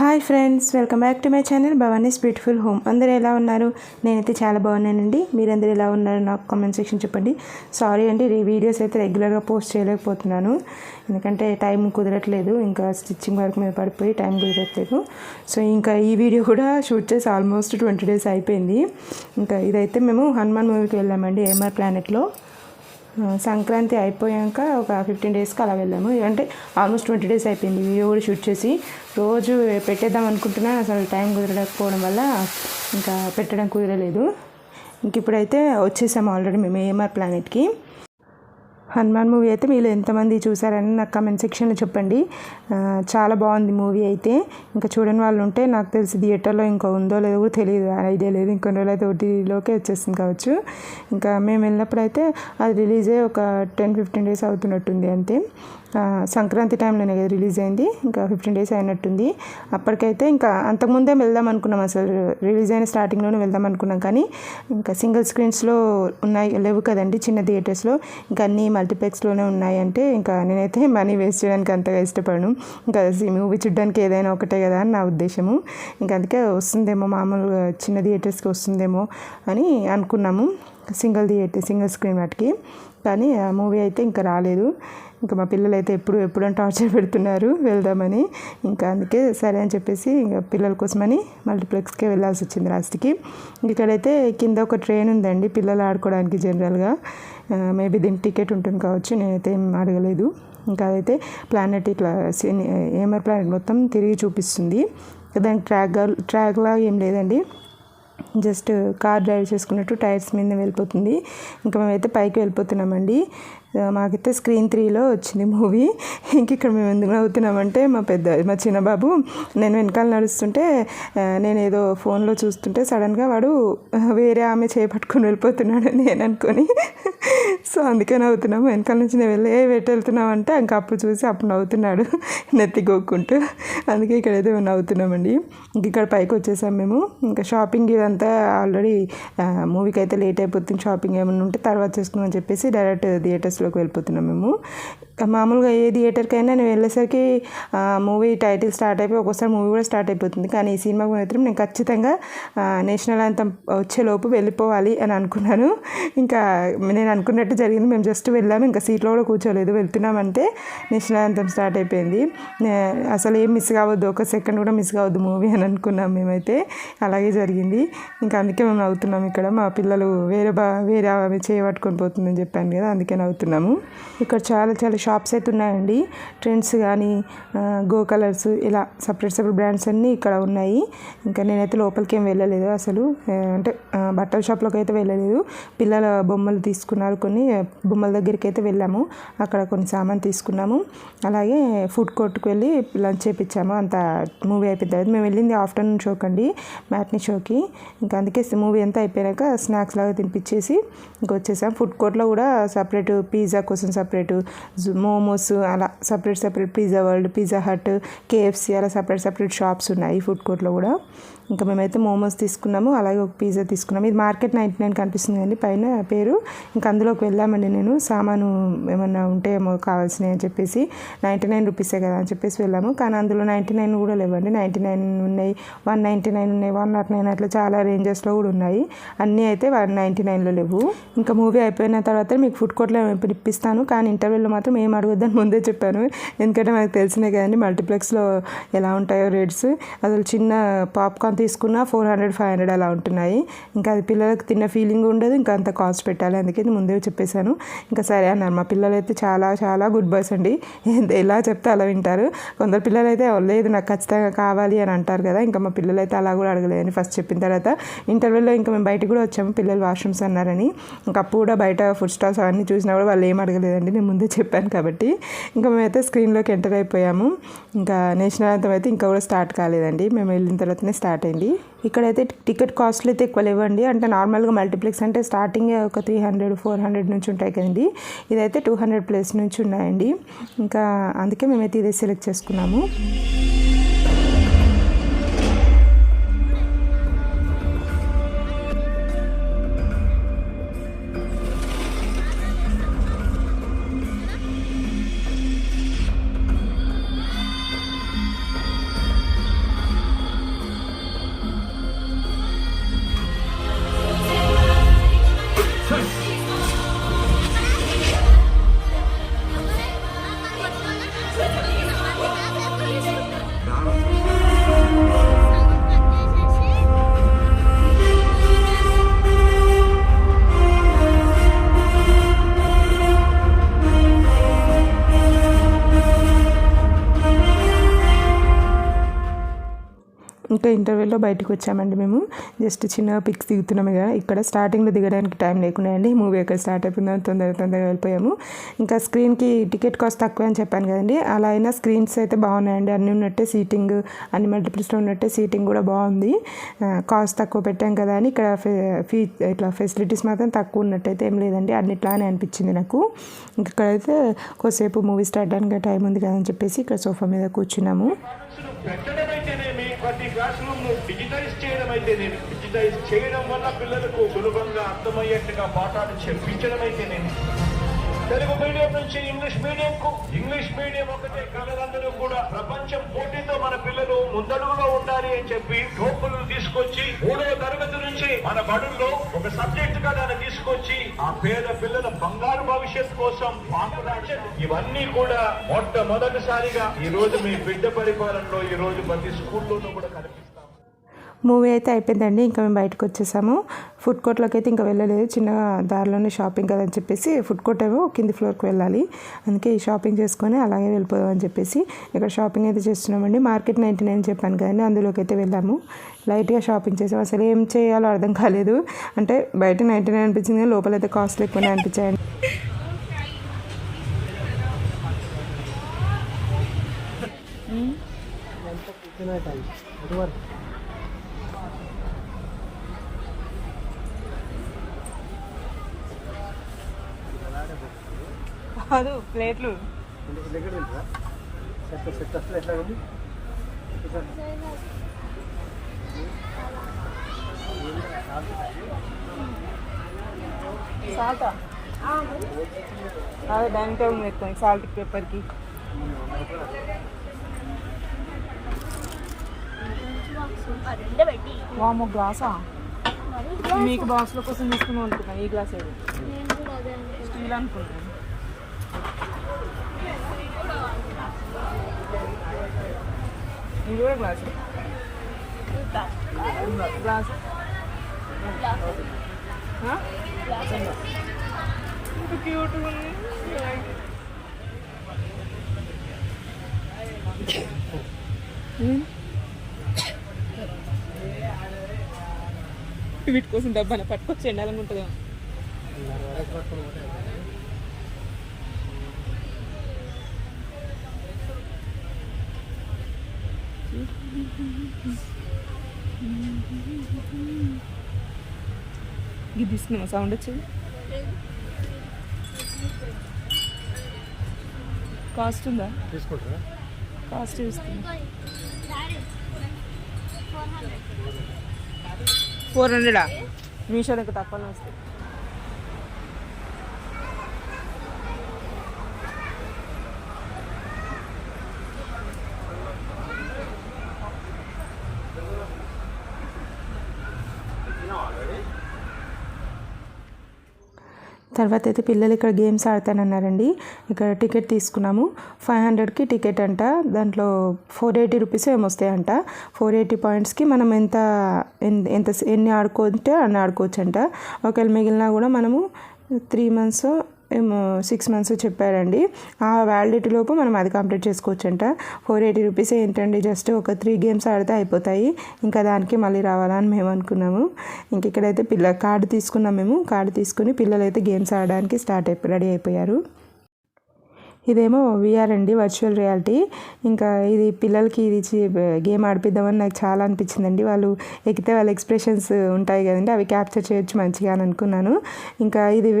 Hi friends welcome back to my channel Bhavani's beautiful home అందరూ ఎలా ఉన్నారు? నేనైతే చాలా బాగున్నానండి. మీరందరూ ఎలా ఉన్నారు? నాకు కామెంట్ సెక్షన్ చెప్పండి. సారీ అండి ఈ వీడియోస్ అయితే రెగ్యులర్గా పోస్ట్ చేయలేకపోతున్నాను. ఎందుకంటే టైం కుదరట్లేదు. ఇంకా స్టిచ్చింగ్ వర్క్ మీద పడిపోయి టైం కుదరట్లేదు. సో ఇంకా ఈ వీడియో కూడా షూట్ చేసి ఆల్మోస్ట్ ట్వంటీ డేస్ అయిపోయింది. ఇంకా ఇదైతే మేము హనుమాన్ మూవీకి వెళ్ళామండి ఏఎంఆర్ ప్లానెట్లో సంక్రాంతి అయిపోయాక ఒక ఫిఫ్టీన్ డేస్కి అలా వెళ్ళాము. అంటే ఆల్మోస్ట్ ట్వంటీ డేస్ అయిపోయింది వీడియో కూడా షూట్ చేసి. రోజు పెట్టేద్దాం అనుకుంటున్నా అసలు టైం కుదరకపోవడం వల్ల ఇంకా పెట్టడం కుదరలేదు. ఇంక ఇప్పుడైతే వచ్చేసాము ఆల్రెడీ మేము ఏఎంఆర్ ప్లానెట్కి హనుమాన్ మూవీ అయితే మీరు ఎంతమంది చూసారని నాకు కమెంట్ సెక్షన్లో చెప్పండి. చాలా బాగుంది మూవీ అయితే. ఇంకా చూడని వాళ్ళు ఉంటే నాకు తెలిసి థియేటర్లో ఇంకా ఉందో లేదో కూడా తెలియదు. ఐడియా లేదు. ఇంకొన్ని రోజులు అయితే ఓటీలోకే వచ్చేస్తుంది కావచ్చు. ఇంకా మేము వెళ్ళినప్పుడు అయితే అది రిలీజ్ అయ్యి ఒక టెన్ ఫిఫ్టీన్ డేస్ అవుతున్నట్టుంది అంతే. సంక్రాంతి టైంలోనే కదా రిలీజ్ అయింది. ఇంకా ఫిఫ్టీన్ డేస్ అయినట్టుంది. అప్పటికైతే ఇంకా అంతకుముందే వెళ్దాం అనుకున్నాం అసలు. రిలీజ్ అయిన స్టార్టింగ్లోనే వెళ్దాం అనుకున్నాం కానీ ఇంకా సింగిల్ స్క్రీన్స్లో ఉన్నాయి లేవు కదండి చిన్న థియేటర్స్లో. ఇంకా అన్నీ మల్టీప్లెక్స్లోనే ఉన్నాయి అంటే ఇంకా నేనైతే మనీ వేస్ట్ చేయడానికి అంతగా ఇష్టపడను. ఇంకా మూవీ చూడడానికి ఏదైనా ఒకటే కదా అని నా ఉద్దేశము. ఇంకా అందుకే వస్తుందేమో మామూలుగా చిన్న థియేటర్స్కి వస్తుందేమో అని అనుకున్నాము. సింగిల్ థియేటర్ సింగిల్ స్క్రీన్ వాటికి. కానీ ఆ మూవీ అయితే ఇంకా రాలేదు. ఇంకా మా పిల్లలు అయితే ఎప్పుడు ఎప్పుడని టార్చర్ పెడుతున్నారు వెళ్దామని. ఇంకా అందుకే సరే అని చెప్పేసి ఇంకా పిల్లల కోసమని మల్టీప్లెక్స్కే వెళ్ళాల్సి వచ్చింది లాస్ట్కి. ఇక్కడైతే కింద ఒక ట్రైన్ ఉందండి పిల్లలు ఆడుకోవడానికి జనరల్గా. మేబీ దీనికి టికెట్ ఉంటుంది కావచ్చు నేనైతే ఏం అడగలేదు. ఇంకా అదైతే ప్లానెట్ ఇట్లా ఏమర్ ప్లానెట్ మొత్తం తిరిగి చూపిస్తుంది. దానికి ట్రాక్ ట్రాక్లా ఏం లేదండి. జస్ట్ కార్ డ్రైవ్ చేసుకున్నట్టు టైర్స్ మీద వెళ్ళిపోతుంది. ఇంకా మేమైతే పైకి వెళ్ళిపోతున్నామండి. మాకైతే స్క్రీన్ త్రీలో వచ్చింది మూవీ. ఇంక ఇక్కడ మేము ఎందుకు నవ్వుతున్నామంటే మా పెద్ద మా చిన్న బాబు నేను వెనకాల నడుస్తుంటే నేను ఏదో ఫోన్లో చూస్తుంటే సడన్గా వాడు వేరే ఆమె చేపట్టుకుని వెళ్ళిపోతున్నాడు నేను అనుకొని. సో అందుకే నవ్వుతున్నాము. వెనకాల నుంచి నేను వెళ్ళి ఏ వెట్ వెళ్తున్నావు అంటే ఇంకా అప్పుడు చూసి అప్పుడు నవ్వుతున్నాడు. నెత్తి గోక్కుంటూ. అందుకే ఇక్కడైతే మేము నవ్వుతున్నామండి. ఇంక ఇక్కడ పైకి వచ్చేసాం మేము. ఇంకా షాపింగ్ ఇదంతా ఆల్రెడీ మూవీకి అయితే లేట్ అయిపోతుంది షాపింగ్ ఏమైనా ఉంటే తర్వాత చేసుకుందామని చెప్పేసి డైరెక్ట్ థియేటర్స్లోకి వెళ్ళిపోతున్నాం మేము. మామూలుగా ఏ థియేటర్కైనా నేను వెళ్ళేసరికి మూవీ టైటిల్ స్టార్ట్ అయిపోయి ఒక్కోసారి మూవీ కూడా స్టార్ట్ అయిపోతుంది. కానీ ఈ సినిమాకి మాత్రం నేను ఖచ్చితంగా నేషనల్ అంతం వచ్చేలోపు వెళ్ళిపోవాలి అని అనుకున్నాను. ఇంకా నేను అనుకున్నట్టు జరిగింది. మేము జస్ట్ వెళ్ళాము. ఇంకా సీట్లో కూడా కూర్చోలేదు. వెళ్తున్నామంటే నేషనల్ అంతం స్టార్ట్ అయిపోయింది. అసలు ఏం మిస్ కావద్దు. ఒక సెకండ్ కూడా మిస్ కావద్దు మూవీ అని అనుకున్నాం మేమైతే. అలాగే జరిగింది. ఇంకా అందుకే మేము నవ్వుతున్నాం ఇక్కడ. మా పిల్లలు వేరే బా వేరే ఆమె చేయబట్టుకొని పోతుందని చెప్పాను కదా అందుకే నవ్వుతున్నాము. ఇక్కడ చాలా చాలా షాప్స్ అయితే ఉన్నాయండి. ట్రెండ్స్ కానీ గో కలర్స్ ఇలా సపరేట్ సపరేట్ బ్రాండ్స్ అన్నీ ఇక్కడ ఉన్నాయి. ఇంకా నేనైతే లోపలికి ఏం వెళ్ళలేదు అసలు. అంటే బట్టల షాప్లోకి అయితే వెళ్ళలేదు. పిల్లల బొమ్మలు తీసుకున్నారు కొన్ని. బొమ్మల దగ్గరికి అయితే వెళ్ళాము. అక్కడ కొన్ని సామాన్ తీసుకున్నాము. అలాగే ఫుడ్ కోర్ట్కి వెళ్ళి లంచ్ చేయించాము అంత మూవీ అయిపోతుంది మేము వెళ్ళింది ఆఫ్టర్నూన్ షోకి అండి మ్యాట్నీ షోకి. ఇంకా అందుకే మూవీ అంతా అయిపోయాక స్నాక్స్ లాగా తినిపించేసి ఇంకా వచ్చేసాం. ఫుడ్ కోర్ట్లో కూడా సపరేట్ పిజ్జా కోసం సపరేట్ మోమోస్ అలా separate separate pizza world Pizza Hut KFC అలా సపరేట్ సపరేట్ షాప్స్ ఉన్నాయి ఫుడ్ కోర్ట్లో కూడా. ఇంకా మేమైతే మోమోస్ తీసుకున్నాము అలాగే ఒక పిజ్జా తీసుకున్నాము. ఇది మార్కెట్ నైంటీ నైన్ కనిపిస్తుంది అండి పైన పేరు. ఇంకా అందులోకి వెళ్ళామండి నేను సామాను ఏమన్నా ఉంటే ఏమో కావాల్సినవి అని చెప్పేసి. నైంటీ నైన్ రూపీసే కదా అని చెప్పేసి వెళ్ళాము. కానీ అందులో నైంటీ నైన్ కూడా లేవండి. నైంటీ నైన్ ఉన్నాయి వన్ నైంటీ నైన్ ఉన్నాయి వన్ నాట్ నైన్ అట్లా చాలా రేంజెస్లో కూడా ఉన్నాయి. అన్నీ అయితే వన్ నైంటీ నైన్లో లేవు. ఇంకా మూవీ అయిపోయిన తర్వాత మీకు ఫుడ్ కోర్ట్లో ఇప్పిస్తాను కానీ ఇంటర్వ్యూలో మాత్రం ఏం అడగొద్దని ముందే చెప్పాను. ఎందుకంటే మనకు తెలిసినాయి కదండి మల్టీప్లెక్స్లో ఎలా ఉంటాయో రేట్స్. అసలు చిన్న పాప్కార్న్ తీసుకున్నా ఫోర్ హండ్రెడ్ ఫైవ్ హండ్రెడ్ అలా ఉంటున్నాయి. ఇంకా అది పిల్లలకు తిన్న ఫీలింగ్ ఉండదు ఇంకా అంత కాస్ట్ పెట్టాలి. అందుకే ముందే చెప్పేశాను. ఇంకా సరే అన్నారు. మా పిల్లలు అయితే చాలా చాలా గుడ్ బాయ్స్ అండి. ఎలా చెప్తే అలా వింటారు. కొందరు పిల్లలు అయితే లేదు నాకు ఖచ్చితంగా కావాలి అని అంటారు కదా. ఇంకా మా పిల్లలు అయితే అలా కూడా అడగలేదని ఫస్ట్ చెప్పిన తర్వాత ఇంటర్వ్యూలో ఇంకా మేము బయటకు కూడా వచ్చాము. పిల్లలు వాష్రూమ్స్ అన్నారని. ఇంకా అప్పుడు కూడా బయట ఫుడ్ స్టాల్స్ అవన్నీ చూసినా కూడా వాళ్ళు ఏం అడగలేదండి. నేను ముందే చెప్పాను కాబట్టి. ఇంకా మేమైతే స్క్రీన్లోకి ఎంటర్ అయిపోయాము. ఇంకా నేషనల్ అంతం అయితే ఇంకా కూడా స్టార్ట్ కాలేదండి. మేము వెళ్ళిన తర్వాతనే స్టార్ట్ అయింది ఇక్కడైతే టికెట్ కాస్ట్లు అయితే ఎక్కువ లేవండి. అంటే నార్మల్గా మల్టీప్లెక్స్ అంటే స్టార్టింగ్ ఒక త్రీ హండ్రెడ్ ఫోర్ హండ్రెడ్ నుంచి ఉంటాయి కదండి. ఇదైతే టూ హండ్రెడ్ ప్లస్ నుంచి ఉన్నాయండి. ఇంకా అందుకే మేమైతే ఇదే సెలెక్ట్ చేసుకున్నాము. ఇంకా ఇంటర్వ్యూలో బయటకు వచ్చామండి మేము. జస్ట్ చిన్న పిక్స్ దిగుతున్నాము కదా ఇక్కడ స్టార్టింగ్లో దిగడానికి టైం లేకుండా అండి. మూవీ ఎక్కడ స్టార్ట్ అయిపోయిందని తొందరగా తొందరగా వెళ్ళిపోయాము. ఇంకా స్క్రీన్కి టికెట్ కాస్ట్ తక్కువ అని చెప్పాను కదండి. అలా అయినా స్క్రీన్స్ అయితే బాగున్నాయండి. అన్నీ ఉన్నట్టే సీటింగ్ అన్ని మల్టిపుల్స్లో ఉన్నట్టే సీటింగ్ కూడా బాగుంది. కాస్ట్ తక్కువ పెట్టాం కదా అని ఇక్కడ ఫీ ఇట్లా ఫెసిలిటీస్ మాత్రం తక్కువ ఉన్నట్టయితే ఏం లేదండి. అన్నిట్లానే అనిపించింది నాకు. ఇక్కడ ఇక్కడైతే కొద్దిసేపు మూవీ స్టార్ట్ అవడానికి టైం ఉంది కదా అని చెప్పేసి ఇక్కడ సోఫా మీద కూర్చున్నాము క్లాసులు పెట్టడం అయితేనేమి ప్రతి క్లాస్ రూమ్ను డిజిటైజ్ చేయడం అయితేనేమి డిజిటైజ్ చేయడం వల్ల పిల్లలకు సులభంగా అర్థమయ్యేట్టుగా పాఠాలు చెప్పించడం అయితేనేమి తెలుగు మీడియం నుంచి ఇంగ్లీష్ మీడియం కు ఇంగ్లీష్ మీడియం ఒకటే పిల్లలందరూ కూడా ప్రపంచం పోటీతో మన పిల్లలు ముందడుగులో ఉండాలి అని చెప్పి టోపులు తీసుకొచ్చి మూడవ తరగతి నుంచి మన బడుల్లో ఒక సబ్జెక్ట్గా దాన్ని తీసుకొచ్చి ఆ పేద పిల్లల బంగారు భవిష్యత్ కోసం ఇవన్నీ కూడా మొట్టమొదటిసారిగా ఈ రోజు మీ బిడ్డ పరిపాలనలో ఈ రోజు ప్రతి స్కూల్లోనూ కూడా కలిపి మూవీ అయితే అయిపోయిందండి. ఇంకా మేము బయటకు వచ్చేసాము. ఫుడ్ కోర్ట్లోకి అయితే ఇంకా వెళ్ళలేదు. చిన్నగా దారిలోనే షాపింగ్ కదా అని చెప్పేసి ఫుడ్ కోర్ట్ ఏమో కింది ఫ్లోర్కి వెళ్ళాలి. అందుకే ఈ షాపింగ్ చేసుకొని అలాగే వెళ్ళిపోదాం అని చెప్పేసి ఇక్కడ షాపింగ్ అయితే చేస్తున్నామండి. మార్కెట్ నైంటీ నైన్ చెప్పాను కదండి. అందులోకి అయితే వెళ్ళాము. లైట్గా షాపింగ్ చేసాం. అసలు ఏం చేయాలో అర్థం కాలేదు. అంటే బయట నైంటీ నైన్ అనిపించింది. కానీ లోపల అయితే కాస్ట్లీ ఎక్కువనే అనిపించాయండి. కాదు ప్లేట్లు. సాల్టా? అదే డైనింగ్ టేబుల్ ఎక్కువ సాల్ట్ పేపర్కి. వామో గ్లాసా? మీకు బాక్స్ల కోసం తీసుకుని అనుకున్నాను ఈ గ్లాస్. ఏది స్టీల్ అనుకుంటున్నాను ఇది కూడా గ్లాస్ గ్లాస్ క్యూట్ ఉంది వీటి కోసం డబ్బాన పట్టుకొచ్చి ఎండాలనుకుంటుందా ఇది తీసుకున్నావా? సౌండ్ వచ్చింది? కాస్ట్ ఉందా? తీసుకుంటారా? కాస్ట్ చూస్తున్నా ఫోర్ హండ్రెడా? మీషోలో ఇంకా తక్కువనే వస్తాయి. తర్వాత అయితే పిల్లలు ఇక్కడ గేమ్స్ ఆడతానన్నారండి. ఇక్కడ టికెట్ తీసుకున్నాము. ఫైవ్ హండ్రెడ్కి టికెట్ అంట. దాంట్లో ఫోర్ ఎయిటీ రూపీస్ ఏమొస్తాయంట ఫోర్ ఎయిటీ పాయింట్స్కి మనం ఎంత ఎంత ఎన్ని ఆడుకుంటే అన్ని ఆడుకోవచ్చు అంట ఒకవేళ మిగిలినా కూడా మనము త్రీ మంత్స్ సిక్స్ మంత్స్ చెప్పారండి. ఆ వ్యాలిడిటీ లోపు మనం అది కంప్లీట్ చేసుకోవచ్చు అంట ఫోర్ ఎయిటీ రూపీస్ ఏంటండి? జస్ట్ ఒక త్రీ గేమ్స్ ఆడితే అయిపోతాయి. ఇంకా దానికి మళ్ళీ రావాలని మేము అనుకున్నాము. ఇంక ఇక్కడైతే పిల్ల కార్డు తీసుకున్నాం మేము. కార్డు తీసుకుని పిల్లలైతే గేమ్స్ ఆడడానికి స్టార్ట్ అయిపో రెడీ అయిపోయారు. ఇదేమో విఆర్ అండి వర్చువల్ రియాలిటీ ఇంకా ఇది పిల్లలకి ఇది గేమ్ ఆడిపిద్దామని నాకు చాలా అనిపించిందండి. వాళ్ళు ఎక్కితే వాళ్ళ ఎక్స్ప్రెషన్స్ ఉంటాయి కదండి అవి క్యాప్చర్ చేయొచ్చు మంచిగా అని అనుకున్నాను. ఇంకా ఇది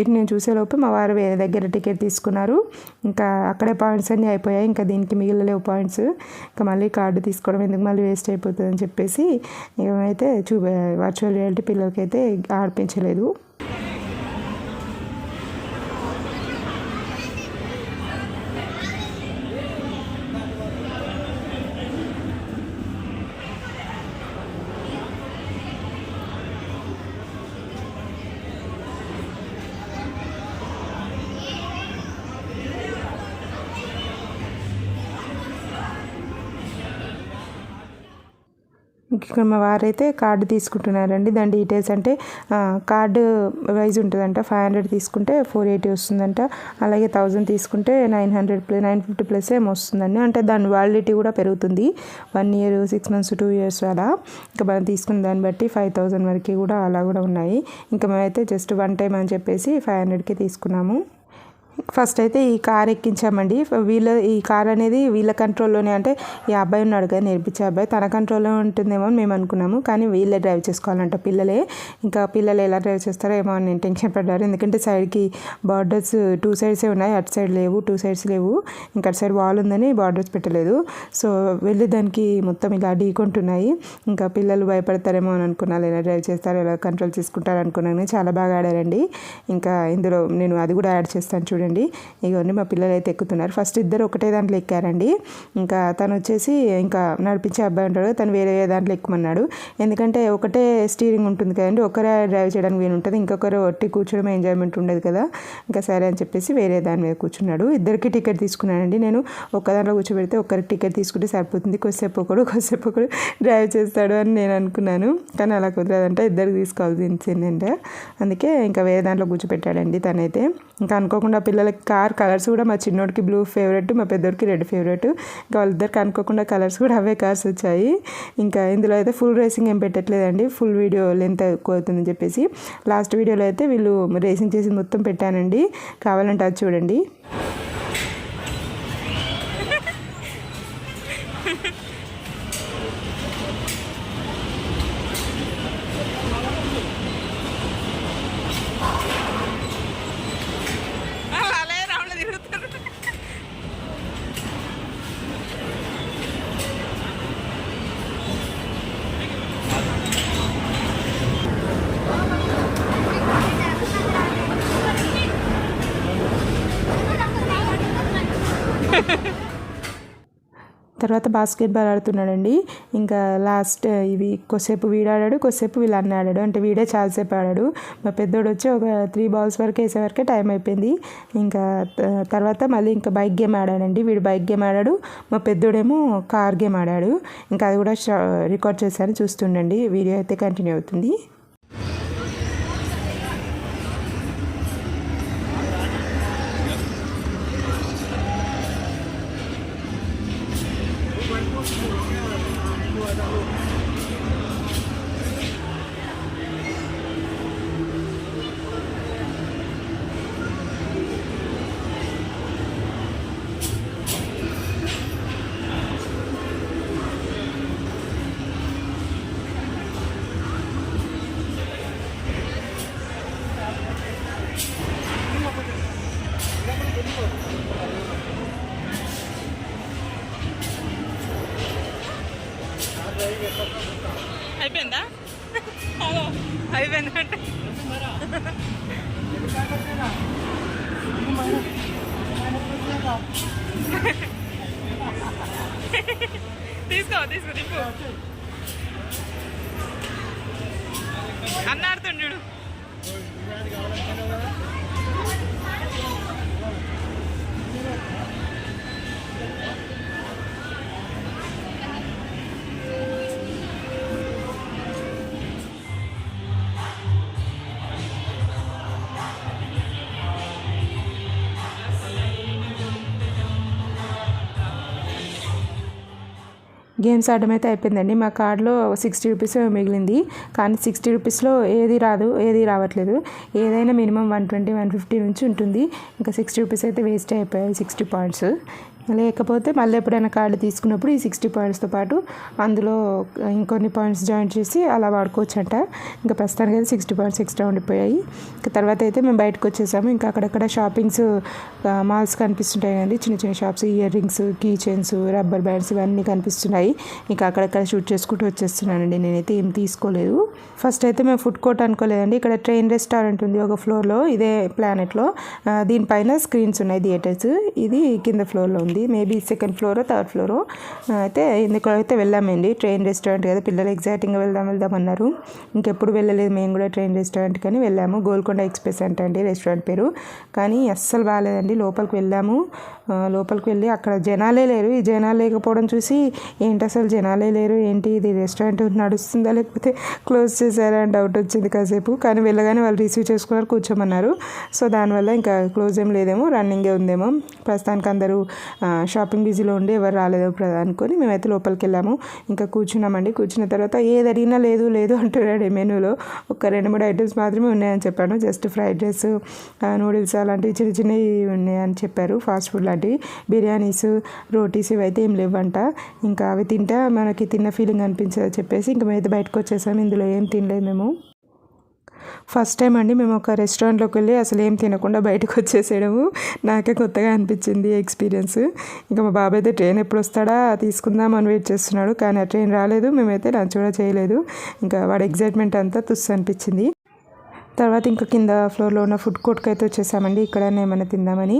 ఇటు నేను చూసేలోపు మా వారు వేరే దగ్గర టికెట్ తీసుకున్నారు. ఇంకా అక్కడే పాయింట్స్ అన్నీ అయిపోయాయి. ఇంకా దీనికి మిగిలిలేవు పాయింట్స్ ఇంకా మళ్ళీ కార్డు తీసుకోవడం ఎందుకు మళ్ళీ వేస్ట్ అయిపోతుంది అని చెప్పేసి ఏమైతే చూ వర్చువల్ రియాలిటీ పిల్లలకైతే ఆడిపించలేదు. ఇక్కడ మా వారైతే కార్డు తీసుకుంటున్నారండి. దాని డీటెయిల్స్ అంటే కార్డు వైజ్ ఉంటుందంట. ఫైవ్ హండ్రెడ్ తీసుకుంటే ఫోర్ ఎయిటీ వస్తుందంట. అలాగే థౌజండ్ తీసుకుంటే nine hundred plus nine fifty plus ఏమో వస్తుందండి. అంటే దాని వ్యాలిడిటీ కూడా పెరుగుతుంది. One year six months two years అలా. ఇంకా మనం తీసుకున్న దాన్ని బట్టి ఫైవ్ థౌజండ్ వరకు కూడా అలా కూడా ఉన్నాయి. ఇంకా మేమైతే జస్ట్ వన్ టైం అని చెప్పేసి ఫైవ్ హండ్రెడ్కి తీసుకున్నాము. ఫస్ట్ అయితే ఈ కార్ ఎక్కించామండి. వీళ్ళ ఈ కార్ అనేది వీళ్ళ కంట్రోల్లోనే అంటే ఈ అబ్బాయి ఉన్నాడు కదా నేర్పించే అబ్బాయి. తన కంట్రోల్లో ఉంటుందేమో అని మేము అనుకున్నాము. కానీ వీళ్ళే డ్రైవ్ చేసుకోవాలంట పిల్లలే. ఇంకా పిల్లలు ఎలా డ్రైవ్ చేస్తారో ఏమో అని నేను టెన్షన్ పడ్డారు. ఎందుకంటే సైడ్కి బార్డర్స్ టూ సైడ్సే ఉన్నాయి. అటు సైడ్ లేవు టూ సైడ్స్ లేవు. ఇంకా అటు సైడ్ వాల్ ఉందని బార్డర్స్ పెట్టలేదు. సో వెళ్ళి దానికి మొత్తం ఇలా ఢీకొంటున్నాయి. ఇంకా పిల్లలు భయపడతారేమో అని అనుకున్నాను. ఎలా డ్రైవ్ చేస్తారో ఎలా కంట్రోల్ చేసుకుంటారు అనుకున్నాను. చాలా బాగా ఆడారండి. ఇంకా ఇందులో నేను అది కూడా యాడ్ చేస్తాను చూడండి. ఇవన్నీ మా పిల్లలు అయితే ఎక్కుతున్నారు. ఫస్ట్ ఇద్దరు ఒకటే దాంట్లో ఎక్కారండి. ఇంకా తను వచ్చేసి ఇంకా నడిపించే అబ్బాయి ఉంటాడు. తను వేరే దాంట్లో ఎక్కమన్నాడు. ఎందుకంటే ఒకటే స్టీరింగ్ ఉంటుంది కదండి. ఒకరే డ్రైవ్ చేయడానికి వీలు ఉంటుంది. ఇంకొకరు ఒట్టి కూర్చోవడం ఎంజాయ్మెంట్ ఉండదు కదా. ఇంకా సరే అని చెప్పేసి వేరే దాని మీద కూర్చున్నాడు. ఇద్దరికి టికెట్ తీసుకున్నానండి. నేను ఒక్క దాంట్లో కూర్చోబెడితే ఒక్కరికి టికెట్ తీసుకుంటే సరిపోతుంది. కొద్దిసేపు ఒకడు కొద్దిసేపు ఒకడు డ్రైవ్ చేస్తాడు అని నేను అనుకున్నాను. కానీ అలా కుదరదంటే. ఇద్దరికి తీసుకోవాల్సిందంటే అందుకే ఇంకా వేరే దాంట్లో కూర్చోపెట్టాడండి తనైతే. ఇంకా అనుకోకుండా పిల్లలకి కార్ కలర్స్ కూడా మా చిన్నోడికి బ్లూ ఫేవరెట్ మా పెద్దోడికి రెడ్ ఫేవరెట్. ఇంకా వాళ్ళిద్దరికి అనుకోకుండా కలర్స్ కూడా అవే కార్స్ వచ్చాయి. ఇంకా ఇందులో అయితే ఫుల్ రేసింగ్ ఏం పెట్టట్లేదండి ఫుల్ వీడియో లెంత్ ఎక్కువ అవుతుందని చెప్పేసి. లాస్ట్ వీడియోలో అయితే వీళ్ళు రేసింగ్ చేసి మొత్తం పెట్టానండి. కావాలంటే అది చూడండి. తర్వాత బాస్కెట్ బాల్ ఆడుతున్నాడండి. ఇంకా లాస్ట్ ఇవి కొద్దిసేపు వీడు ఆడాడు కొద్దిసేపు వీళ్ళన్న ఆడాడు. అంటే వీడే చాలాసేపు ఆడాడు. మా పెద్దోడు వచ్చి ఒక త్రీ బాల్స్ వరకు వేసే వరకే టైం అయిపోయింది. ఇంకా తర్వాత మళ్ళీ ఇంకా బైక్ గేమ్ ఆడాడండి. వీడు బైక్ గేమ్ ఆడాడు. మా పెద్దోడేమో కార్ గేమ్ ఆడాడు. ఇంకా అది కూడా షా- రికార్డ్ చేశాను చూస్తుండండి. వీడియో అయితే కంటిన్యూ అవుతుంది. అన్న గేమ్స్ ఆడడం అయితే అయిపోయిందండి. మా కార్డులో సిక్స్టీ రూపీస్ మిగిలింది. కానీ సిక్స్టీ రూపీస్లో ఏది రాదు ఏది రావట్లేదు. ఏదైనా minimum one twenty one fifty నుంచి ఉంటుంది. ఇంకా సిక్స్టీ రూపీస్ అయితే వేస్ట్ అయిపోయాయి సిక్స్టీ పాయింట్స్. లేకపోతే మళ్ళీ ఎప్పుడైనా కార్డు తీసుకున్నప్పుడు ఈ సిక్స్టీ పాయింట్స్తో పాటు అందులో ఇంకొన్ని పాయింట్స్ జాయిన్ చేసి అలా వాడుకోవచ్చు అంట ఇంకా ప్రస్తుతానికి అయితే సిక్స్టీ పాయింట్స్ ఎక్స్ట్రా ఉండిపోయాయి. ఇంకా తర్వాత అయితే మేము బయటకు వచ్చేసాము. ఇంకా అక్కడక్కడ షాపింగ్స్ మాల్స్ కనిపిస్తుంటాయి కదండి. చిన్న చిన్న shops earrings key chains rubber bands ఇవన్నీ కనిపిస్తున్నాయి. ఇంకా అక్కడక్కడ షూట్ చేసుకుంటూ వచ్చేస్తున్నానండి. నేనైతే ఏం తీసుకోలేదు. ఫస్ట్ అయితే మేము ఫుడ్ కోర్ట్ అనుకోలేదండి. ఇక్కడ ట్రైన్ రెస్టారెంట్ ఉంది ఒక ఫ్లోర్లో ఇదే ప్లానెట్లో. దీనిపైన స్క్రీన్స్ ఉన్నాయి థియేటర్స్. ఇది కింద ఫ్లోర్లో ఉంది. ఉంది. మేబీ సెకండ్ ఫ్లోరో థర్డ్ ఫ్లోరో అయితే ఇందుకు అయితే వెళ్ళామండి ట్రైన్ రెస్టారెంట్ కదా పిల్లలు ఎగ్జైటింగ్గా వెళ్దాం వెళ్దాం అన్నారు. ఇంకెప్పుడు వెళ్ళలేదు మేము కూడా ట్రైన్ రెస్టారెంట్ కానీ వెళ్ళాము. గోల్కొండ ఎక్స్ప్రెస్ అంటండి రెస్టారెంట్ పేరు. కానీ అస్సలు బాగాలేదండి లోపలికి వెళ్ళాము. లోపలికి వెళ్ళి అక్కడ జనాలే లేరు. ఈ జనాలు లేకపోవడం చూసి ఏంటి అసలు జనాలే లేరు? ఏంటి ఇది రెస్టారెంట్ నడుస్తుందా లేకపోతే క్లోజ్ చేశారా అని డౌట్ వచ్చింది కాసేపు. కానీ వెళ్ళగానే వాళ్ళు రిసీవ్ చేసుకున్నారు కూర్చోమన్నారు. సో దానివల్ల ఇంకా క్లోజ్ ఏం లేదేమో రన్నింగే ఉందేమో. ప్రస్తుతానికి అందరూ షాపింగ్ బిజీలో ఉండి ఎవరు రాలేదు ప్ర- అనుకొని మేమైతే లోపలికి వెళ్ళాము. ఇంకా కూర్చున్నామండి. కూర్చున్న తర్వాత ఏది అడిగినా లేదు లేదు అంటున్నాడు మెనూలో. ఒక రెండు మూడు ఐటమ్స్ మాత్రమే ఉన్నాయని చెప్పాను. జస్ట్ ఫ్రైడ్ రైస్ నూడిల్స్ అలాంటివి చిన్న చిన్నవి ఉన్నాయని చెప్పారు. ఫాస్ట్ ఫుడ్ లాంటివి. బిర్యానీస్ రోటీస్ ఇవైతే ఏం లేవంట. ఇంకా అవి తింటే మనకి తిన్న ఫీలింగ్ అనిపించదని చెప్పేసి ఇంకా మేము బయటకు వచ్చేసాము. ఇందులో ఏం తినలేదు మేము. ఫస్ట్ టైం అండి మేము ఒక రెస్టారెంట్లోకి వెళ్ళి అసలు ఏం తినకుండా బయటకు వచ్చేసేయడము. నాకే కొత్తగా అనిపించింది ఎక్స్పీరియన్స్. ఇంకా మా బాబాయ్ అయితే ట్రైన్ ఎప్పుడు వస్తాడా తీసుకుందాం అని వెయిట్ చేస్తున్నాడు. కానీ ఆ ట్రైన్ రాలేదు. మేమైతే లంచ్ కూడా చేయలేదు. ఇంకా వాడి ఎగ్జైట్మెంట్ అంతా తుస్సు అనిపించింది. తర్వాత ఇంకా కింద ఫ్లోర్లో ఉన్న ఫుడ్ కోర్ట్కి అయితే వచ్చేసామండి. ఇక్కడ ఏమైనా తిందామని.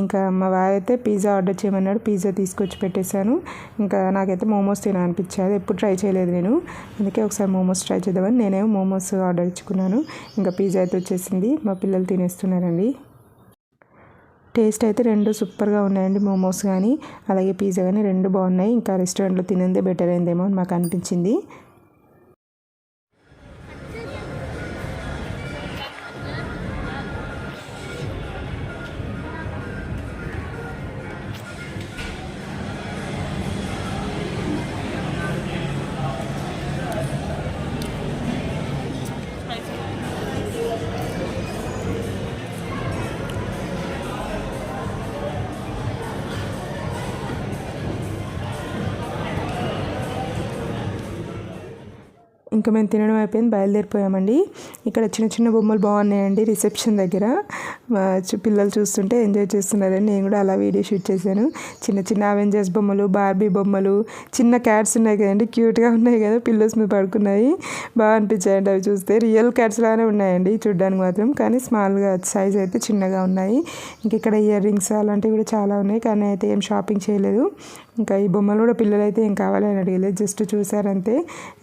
ఇంకా మా వారు అయితే పిజ్జా ఆర్డర్ చేయమన్నాడు. పిజ్జా తీసుకొచ్చి పెట్టేశాను. ఇంకా నాకైతే మోమోస్ తినాలనిపించాది. ఎప్పుడు ట్రై చేయలేదు నేను. అందుకే ఒకసారి మోమోస్ ట్రై చేద్దామని నేనేమో మోమోస్ ఆర్డర్ ఇచ్చుకున్నాను. ఇంకా పిజ్జా అయితే వచ్చేసింది. మా పిల్లలు తినేస్తున్నారండి. టేస్ట్ అయితే రెండు సూపర్గా ఉన్నాయండి మోమోస్ కానీ అలాగే పిజ్జా కానీ రెండు బాగున్నాయి. ఇంకా రెస్టారెంట్లో తినందే బెటర్ అయిందేమో అని మాకు అనిపించింది. ఇంకా మేము తినడం అయిపోయింది బయలుదేరిపోయామండి. ఇక్కడ చిన్న చిన్న బొమ్మలు బాగున్నాయండి రిసెప్షన్ దగ్గర. పిల్లలు చూస్తుంటే ఎంజాయ్ చేస్తున్నారని నేను కూడా అలా వీడియో షూట్ చేశాను. చిన్న చిన్న అవెంజర్స్ బొమ్మలు బార్బీ బొమ్మలు చిన్న క్యాట్స్ ఉన్నాయి కదండి క్యూట్గా ఉన్నాయి కదా పిల్లర్స్ మీద పడుకున్నాయి. బాగా అనిపించాయండి అవి చూస్తే. రియల్ క్యాట్స్ లాగానే ఉన్నాయండి చూడ్డానికి మాత్రం కానీ స్మాల్గా సైజ్ అయితే చిన్నగా ఉన్నాయి. ఇంక ఇక్కడ ఇయర్ రింగ్స్ అలాంటివి కూడా చాలా ఉన్నాయి కానీ అయితే ఏం షాపింగ్ చేయలేదు. ఇంకా ఈ బొమ్మలు కూడా పిల్లలు అయితే ఏం కావాలని అడిగలేదు జస్ట్ చూసారంతే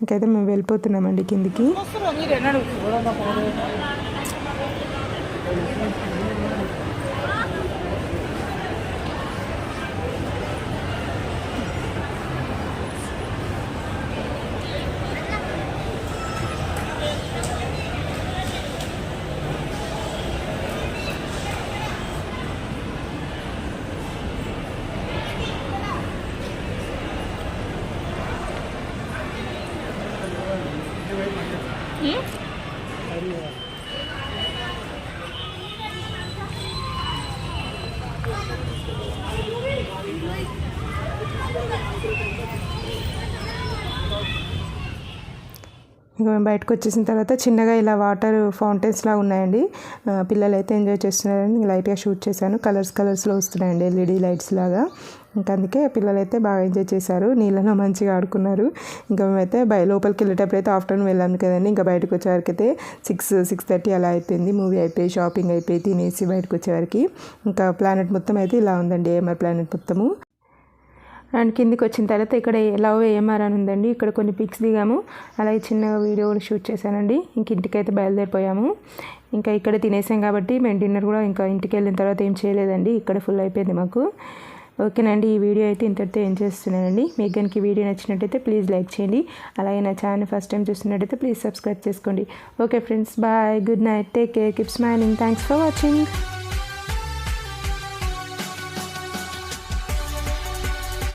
ఇంకైతే మేము వెళ్ళిపోతున్నామండి కిందికి. ఇంకా మేము బయటకు వచ్చేసిన తర్వాత చిన్నగా ఇలా వాటర్ ఫౌంటైన్స్ లాగా ఉన్నాయండి. పిల్లలు అయితే ఎంజాయ్ చేస్తున్నారని లైట్గా షూట్ చేశాను. కలర్స్ కలర్స్లో వస్తున్నాయండి ఎల్ఈడి లైట్స్ లాగా. ఇంకా అందుకే పిల్లలు అయితే బాగా ఎంజాయ్ చేశారు. నీళ్ళలో మంచిగా ఆడుకున్నారు. ఇంకా మేమైతే బయ లోపలికి వెళ్ళేటప్పుడు అయితే ఆఫ్టర్నూన్ వెళ్ళాము కదండి. ఇంకా బయటకు వచ్చేవరకు అయితే సిక్స్ సిక్స్ థర్టీ అలా అయిపోయింది. మూవీ అయిపోయి షాపింగ్ అయిపోయి తినేసి బయటకు వచ్చేవరకు. ఇంకా ప్లానెట్ మొత్తం అయితే ఇలా ఉందండి ఏఎంఆర్ ప్లానెట్ మొత్తము. అండ్ కిందికి వచ్చిన తర్వాత ఇక్కడ లవ్ ఏఎంఆర్ అని ఉందండి. ఇక్కడ కొన్ని పిక్స్ దిగాము. అలాగే చిన్నగా వీడియో కూడా షూట్ చేశానండి. ఇంక ఇంటికైతే బయలుదేరిపోయాము. ఇంకా ఇక్కడ తినేసాం కాబట్టి మేము డిన్నర్ కూడా ఇంకా ఇంటికి వెళ్ళిన తర్వాత ఏం చేయలేదండి. ఇక్కడ ఫుల్ అయిపోయింది మాకు. ఓకేనండి ఈ వీడియో అయితే ఇంతటితో ఏం చేస్తున్నానండి. మీకు కనుక వీడియో నచ్చినట్టయితే ప్లీజ్ లైక్ చేయండి. అలాగే నా ఛానల్ ఫస్ట్ టైం చూస్తున్నట్టయితే ప్లీజ్ సబ్స్క్రైబ్ చేసుకోండి. Okay friends bye good night take care keep smiling thanks for watching.